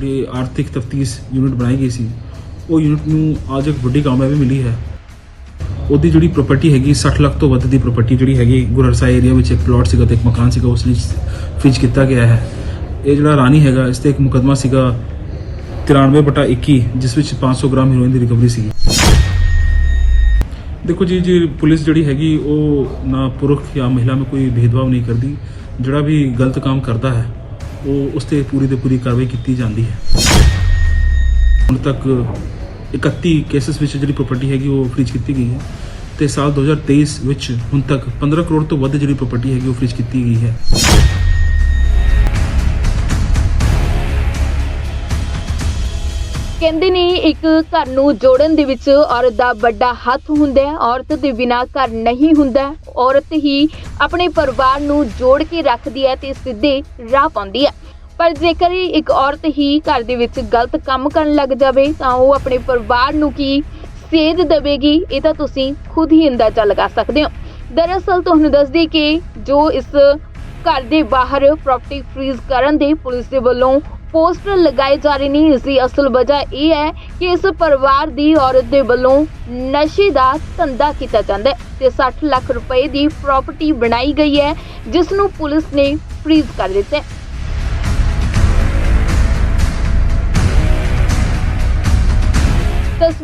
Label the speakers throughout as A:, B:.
A: ਜਿਹੜੀ ਆਰਥਿਕ ਤਫਤੀਸ਼ ਯੂਨਿਟ ਬਣਾਈ ਗਈ ਸੀ, ਉਹ ਯੂਨਿਟ ਨੂੰ ਅੱਜ ਇੱਕ ਵੱਡੀ ਕਾਮਯਾਬੀ ਮਿਲੀ ਹੈ। ਉਹਦੀ ਜਿਹੜੀ ਪ੍ਰਾਪਰਟੀ ਹੈਗੀ 60 ਲੱਖ ਤੋਂ ਵੱਧ ਦੀ ਪ੍ਰਾਪਰਟੀ ਜਿਹੜੀ ਹੈਗੀ ਗੁਰਰਸਾ ਏਰੀਆ ਵਿੱਚ ਇੱਕ ਪਲਾਟ ਸੀਗਾ ਤੇ ਇੱਕ ਮਕਾਨ ਸੀਗਾ, ਉਸ ਲਈ ਫ੍ਰੀਜ ਕੀਤਾ ਗਿਆ ਹੈ। ਇਹ ਜਿਹੜਾ ਰਾਣੀ ਹੈਗਾ, ਇਸ ਤੇ ਇੱਕ ਮੁਕਦਮਾ ਸੀਗਾ 93 ਬਟਾ 21 ਜਿਸ ਵਿੱਚ 500 ਗ੍ਰਾਮ ਹੀਰੋਇਨ ਦੀ ਰਿਕਵਰੀ ਸੀਗੀ। ਦੇਖੋ ਜੀ ਜੀ ਪੁਲਿਸ ਜਿਹੜੀ ਹੈਗੀ, ਉਹ ਨਾ ਪੁਰਖ ਜਾਂ ਮਹਿਲਾ ਵਿੱਚ ਕੋਈ ਭੇਦਭਾਵ ਨਹੀਂ ਕਰਦੀ। ਜਿਹੜਾ ਵੀ ਗਲਤ ਕੰਮ ਕਰਦਾ ਹੈ ਉਹ ਉਸ ਤੇ ਪੂਰੀ ਤੇ ਪੂਰੀ ਕਾਰਵਾਈ ਕੀਤੀ ਜਾਂਦੀ ਹੈ। ਹੁਣ ਤੱਕ 31 ਕੇਸਸ ਵਿੱਚ ਜਿਹੜੀ ਪ੍ਰਾਪਰਟੀ ਹੈਗੀ ਉਹ ਫ੍ਰੀਜ ਕੀਤੀ ਗਈ ਹੈ ਤੇ ਸਾਲ 2023 ਵਿੱਚ ਹੁਣ ਤੱਕ 15 ਕਰੋੜ ਤੋਂ ਵੱਧ ਜਿਹੜੀ ਪ੍ਰਾਪਰਟੀ ਹੈਗੀ ਉਹ ਫ੍ਰੀਜ ਕੀਤੀ ਗਈ ਹੈ।
B: ਕਹਿੰਦੇ ਨੇ ਇੱਕ ਘਰ ਨੂੰ ਜੋੜਨ ਦੇ ਵਿੱਚ ਔਰਤ ਦਾ ਵੱਡਾ ਹੱਥ ਹੁੰਦਾ ਹੈ। ਔਰਤ ਦੇ ਬਿਨਾ ਘਰ ਨਹੀਂ ਹੁੰਦਾ। ਔਰਤ ਹੀ ਆਪਣੇ ਪਰਿਵਾਰ ਨੂੰ ਜੋੜ ਕੇ ਰੱਖਦੀ ਹੈ ਤੇ ਸਿੱਧੇ ਰਾਹ ਪਾਉਂਦੀ ਹੈ। ਪਰ ਜੇਕਰ ਇੱਕ ਔਰਤ ਹੀ ਘਰ ਦੇ ਵਿੱਚ ਗਲਤ ਕੰਮ ਕਰਨ ਲੱਗ ਜਾਵੇ, ਤਾਂ ਉਹ ਆਪਣੇ ਪਰਿਵਾਰ ਨੂੰ ਕੀ ਸੇਧ ਦੇਵੇਗੀ? ਇਹ ਤਾਂ ਤੁਸੀਂ ਖੁਦ ਹੀ ਅੰਦਾਜ਼ਾ ਲਗਾ ਸਕਦੇ ਹੋ। ਦਰਅਸਲ ਤੁਹਾਨੂੰ ਦੱਸਦੀ ਕਿ ਜੋ ਇਸ ਘਰ ਦੇ ਬਾਹਰ ਪ੍ਰਾਪਰਟੀ ਫ੍ਰੀਜ਼ ਕਰਨ ਦੇ ਪੁਲਿਸ ਦੇ ਵੱਲੋਂ ਪੋਸਟਰ ਲਗਾਏ ਜਾ ਰਹੇ ਨੇ। ਇਸ ਦੀ ਅਸਲ ਵਜ੍ਹਾ ਇਹ ਹੈ ਕਿ ਇਸ ਪਰਿਵਾਰ ਦੀ ਔਰਤ ਦੇ ਵੱਲੋਂ ਨਸ਼ੇ ਦਾ ਧੰਦਾ ਕੀਤਾ ਜਾਂਦਾ ਹੈ ਤੇ 60 ਲੱਖ ਰੁਪਏ ਦੀ ਪ੍ਰਾਪਰਟੀ ਬਣਾਈ ਗਈ ਹੈ, ਜਿਸ ਨੂੰ ਪੁਲਿਸ ਨੇ ਫ੍ਰੀਜ਼ ਕਰ ਦਿੱਤਾ ਹੈ।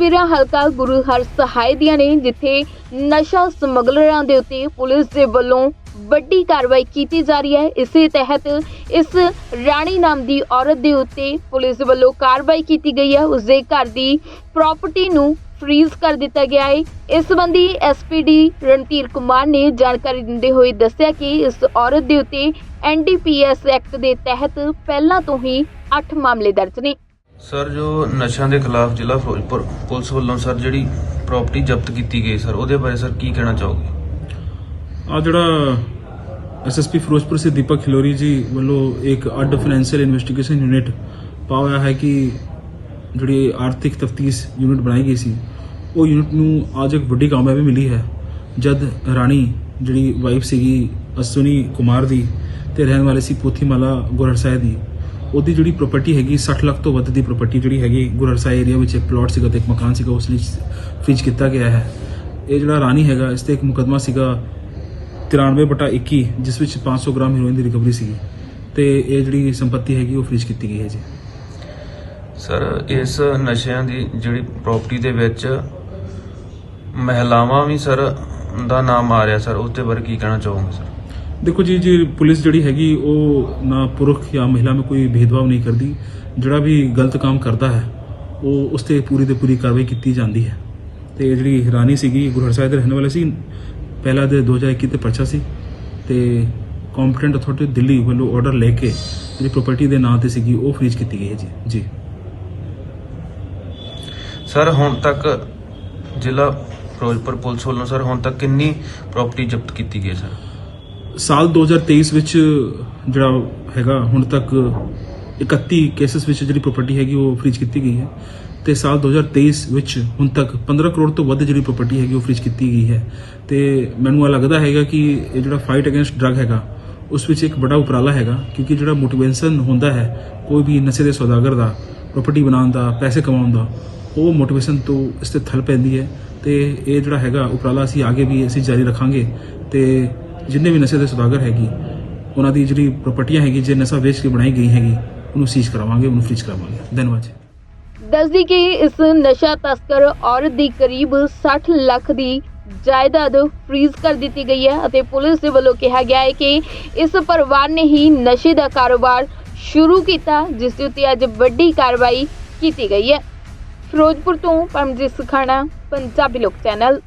B: ਤਸਵੀਰਾਂ ਹਲਕਾ ਗੁਰੂ ਹਰ ਸਹਾਇ ਦੀਆਂ ਨੇ, ਜਿੱਥੇ ਨਸ਼ਾ ਸਮਗਲਰਾਂ ਦੇ ਉੱਤੇ ਪੁਲਿਸ ਦੇ ਵੱਲੋਂ ਵੱਡੀ ਕਾਰਵਾਈ ਕੀਤੀ ਜਾ ਰਹੀ ਹੈ। ਇਸੇ ਤਹਿਤ ਇਸ ਰਾਣੀ ਨਾਮ ਦੀ ਔਰਤ ਦੇ ਉੱਤੇ ਪੁਲਿਸ ਵੱਲੋਂ ਕਾਰਵਾਈ ਕੀਤੀ ਗਈ ਹੈ। ਉਸ ਦੇ ਘਰ ਦੀ ਪ੍ਰਾਪਰਟੀ ਨੂੰ ਫ੍ਰੀਜ਼ ਕਰ ਦਿੱਤਾ ਗਿਆ ਹੈ। ਇਸ ਸੰਬੰਧੀ ਐਸਪੀਡੀ ਰਣਧੀਰ ਕੁਮਾਰ ਨੇ ਜਾਣਕਾਰੀ ਦਿੰਦੇ ਹੋਏ ਦੱਸਿਆ ਕਿ ਇਸ ਔਰਤ ਦੇ ਉੱਤੇ ਐਨਡੀਪੀਐਸ ਐਕਟ ਦੇ ਤਹਿਤ ਪਹਿਲਾਂ ਤੋਂ ਹੀ 8 ਮਾਮਲੇ ਦਰਜ ਨੇ।
C: ਸਰ, ਜੋ ਨਸ਼ਿਆਂ ਦੇ ਖਿਲਾਫ ਜ਼ਿਲ੍ਹਾ ਫਿਰੋਜ਼ਪੁਰ ਪੁਲਿਸ ਵੱਲੋਂ ਸਰ ਜਿਹੜੀ ਪ੍ਰਾਪਰਟੀ ਜ਼ਬਤ ਕੀਤੀ ਗਈ, ਸਰ, ਉਹਦੇ ਬਾਰੇ ਸਰ ਕੀ ਕਹਿਣਾ ਚਾਹੋਗੇ?
A: ਆ ਜਿਹੜਾ ਐਸਐਸਪੀ ਫਿਰੋਜ਼ਪੁਰ ਸੇ ਦੀਪਕ ਖਿਲੋਰੀ ਜੀ ਵੱਲੋਂ ਇੱਕ ਅੱਡ ਫਾਈਨੈਂਸ਼ੀਅਲ ਇਨਵੈਸਟੀਗੇਸ਼ਨ ਯੂਨਿਟ ਪਾਇਆ ਹੈ ਕਿ ਜਿਹੜੀ ਆਰਥਿਕ ਤਫਤੀਸ਼ ਯੂਨਿਟ ਬਣਾਈ ਗਈ ਸੀ, ਉਹ ਯੂਨਿਟ ਨੂੰ ਅੱਜ ਇੱਕ ਵੱਡੀ ਕਾਮਯਾਬੀ ਮਿਲੀ ਹੈ। ਜਦ ਰਾਣੀ ਜਿਹੜੀ ਵਾਈਫ ਸੀਗੀ ਅਸਵਨੀ ਕੁਮਾਰ ਦੀ ਤੇ ਰਹਿਣ ਵਾਲੇ ਸੀ ਪੋਥੀਮਾਲਾ ਗੁਰਰਸਾਏ ਦੀ ਉਹਦੀ ਜਿਹੜੀ ਪ੍ਰਾਪਰਟੀ ਹੈਗੀ 60 ਲੱਖ ਤੋਂ ਵੱਧ ਦੀ ਪ੍ਰਾਪਰਟੀ ਜਿਹੜੀ ਹੈਗੀ ਗੁਰਰਸਾਏ ਏਰੀਆ ਵਿੱਚ ਇੱਕ ਪਲਾਟ ਸੀਗਾ ਤੇ ਇੱਕ ਮਕਾਨ ਸੀਗਾ, ਉਸ ਲਈ ਫ੍ਰੀਜ ਕੀਤਾ ਗਿਆ ਹੈ। ਇਹ ਜਿਹੜਾ ਰਾਣੀ ਹੈਗਾ, ਇਸ ਤੇ ਇੱਕ ਮੁਕਦਮਾ ਸੀਗਾ 93 ਬਟਾ 21 ਜਿਸ ਵਿੱਚ 500 ਗ੍ਰਾਮ ਹੀਰੋਇਨ ਦੀ ਰਿਕਵਰੀ ਸੀਗੀ। ਤੇ ਇਹ ਜਿਹੜੀ ਸੰਪਤੀ ਹੈਗੀ, ਉਹ ਫ੍ਰੀਜ ਕੀਤੀ ਗਈ ਹੈ ਜੀ।
C: ਸਰ ਇਸ ਨਸ਼ਿਆਂ ਦੀ ਜਿਹੜੀ ਪ੍ਰਾਪਰਟੀ ਦੇ ਵਿੱਚ ਮਹਿਲਾਵਾਂ ਵੀ ਸਰ ਦਾ ਨਾਮ ਆ ਰਿਹਾ ਸਰ ਉਸ ਦੇ ਬਾਰੇ ਕੀ ਕਹਿਣਾ ਚਾਹੋਗੇ ਸਰ
A: ਦੇਖੋ ਜੀ ਜੀ ਪੁਲਿਸ ਜਿਹੜੀ ਹੈਗੀ, ਉਹ ਨਾ ਪੁਰਖ ਜਾਂ ਮਹਿਲਾ ਵਿੱਚ ਕੋਈ ਭੇਦਭਾਵ ਨਹੀਂ ਕਰਦੀ, ਜਿਹੜਾ ਵੀ ਗਲਤ ਕੰਮ ਕਰਦਾ ਹੈ, ਉਹ ਉਸ ਤੇ ਪੂਰੀ ਤੇ ਪੂਰੀ ਕਾਰਵਾਈ ਕੀਤੀ ਜਾਂਦੀ ਹੈ। ਤੇ ਜਿਹੜੀ ਹੈਰਾਨੀ ਸੀਗੀ, ਗੁਰੂ ਹਰਸਾਏ ਦੇ ਰਹਿਣ ਵਾਲੇ ਸੀ, ਪਹਿਲਾ ਦੇ 2021 ਤੇ ਪਰਚਾ ਸੀ, ਤੇ ਕੰਪੀਟੈਂਟ ਅਥਾਰਟੀ ਦਿੱਲੀ ਵੱਲੋਂ ਆਰਡਰ ਲੈ ਕੇ ਜਿਹੜੀ ਪ੍ਰਾਪਰਟੀ ਦੇ ਨਾਂ ਤੇ ਸੀਗੀ, ਉਹ ਫ੍ਰੀਜ ਕੀਤੀ ਗਈ ਹੈ ਜੀ। ਜੀ।
C: ਸਰ, ਹੁਣ ਤੱਕ ਜ਼ਿਲ੍ਹਾ ਫਿਰੋਜ਼ਪੁਰ ਪੁਲਿਸ ਵੱਲੋਂ, ਸਰ, ਹੁਣ ਤੱਕ ਕਿੰਨੀ ਪ੍ਰਾਪਰਟੀ ਜ਼ਬਤ ਕੀਤੀ ਗਈ ਹੈ, ਸਰ?
A: ਸਾਲ 2023 ਵਿੱਚ ਜਿਹੜਾ ਹੈਗਾ, ਹੁਣ ਤੱਕ 31 ਕੇਸਸ ਵਿੱਚ ਜਿਹੜੀ ਪ੍ਰਾਪਰਟੀ ਹੈਗੀ ਉਹ ਫ੍ਰੀਜ ਕੀਤੀ ਗਈ ਹੈ। ਤੇ ਸਾਲ 2023 ਵਿੱਚ ਹੁਣ ਤੱਕ 15 ਕਰੋੜ ਤੋਂ ਵੱਧ ਜਿਹੜੀ ਪ੍ਰਾਪਰਟੀ ਹੈਗੀ ਉਹ ਫ੍ਰੀਜ ਕੀਤੀ ਗਈ ਹੈ। ਤੇ ਮੈਨੂੰ ਆ ਲੱਗਦਾ ਹੈਗਾ ਕਿ ਇਹ ਜਿਹੜਾ ਫਾਈਟ ਅਗੇਂਸਟ ਡਰੱਗ ਹੈਗਾ, ਉਸ ਵਿੱਚ ਇੱਕ ਵੱਡਾ ਉਪਰਾਲਾ ਹੈਗਾ, ਕਿਉਂਕਿ ਜਿਹੜਾ ਮੋਟੀਵੇਸ਼ਨ ਹੁੰਦਾ ਹੈ, ਕੋਈ ਵੀ ਨਸ਼ੇ ਦੇ ਸੌਦਾਗਰ ਦਾ ਪ੍ਰਾਪਰਟੀ ਬਣਾਉਣ ਦਾ, ਪੈਸੇ ਕਮਾਉਣ ਦਾ, ਉਹ ਮੋਟੀਵੇਸ਼ਨ ਤੋਂ ਇਸ ਤੇ ਥਲ ਪੈਂਦੀ ਹੈ। ਤੇ ਇਹ ਜਿਹੜਾ ਹੈਗਾ ਉਪਰਾਲਾ ਅਸੀਂ ਅੱਗੇ ਵੀ ਅਸੀਂ ਜਾਰੀ ਰੱਖਾਂਗੇ। ਤੇ ਜਿੰਨੇ ਵੀ ਨਸ਼ੇ ਦੇ ਸੁਦਾਗਰ ਹੈਗੀ, ਉਹਨਾਂ ਦੀ ਜਿਹੜੀ ਪ੍ਰਾਪਰਟੀਆਂ ਹੈਗੀ, ਜੇ ਨਸ਼ਾ ਵੇਚ ਕੇ ਬਣਾਈ ਗਈ ਹੈਗੀ, ਉਹਨੂੰ ਸੀਜ਼ ਕਰਾਵਾਂਗੇ, ਉਹਨੂੰ ਫ੍ਰੀਜ ਕਰਾਵਾਂਗੇ। ਧੰਨਵਾਦ ਜੀ।
B: ਦੱਸਦੀ ਕਿ ਇਸ ਨਸ਼ਾ ਤਸਕਰ ਔਰਤ ਦੀ ਕਰੀਬ 60 ਲੱਖ ਦੀ ਜਾਇਦਾਦ ਫ੍ਰੀਜ਼ ਕਰ ਦਿੱਤੀ ਗਈ ਹੈ ਅਤੇ ਪੁਲਿਸ ਦੇ ਵੱਲੋਂ ਕਿਹਾ ਗਿਆ ਹੈ ਕਿ ਇਸ ਪਰਿਵਾਰ ਨੇ ਹੀ ਨਸ਼ੇ ਦਾ ਕਾਰੋਬਾਰ ਸ਼ੁਰੂ ਕੀਤਾ, ਜਿਸ ਦੇ ਉੱਤੇ ਅੱਜ ਵੱਡੀ ਕਾਰਵਾਈ ਕੀਤੀ ਗਈ ਹੈ। ਫਿਰੋਜ਼ਪੁਰ ਤੋਂ ਪਰਮਜੀਤ ਸੁਖਾਣਾ, ਪੰਜਾਬੀ ਲੋਕ ਚੈਨਲ।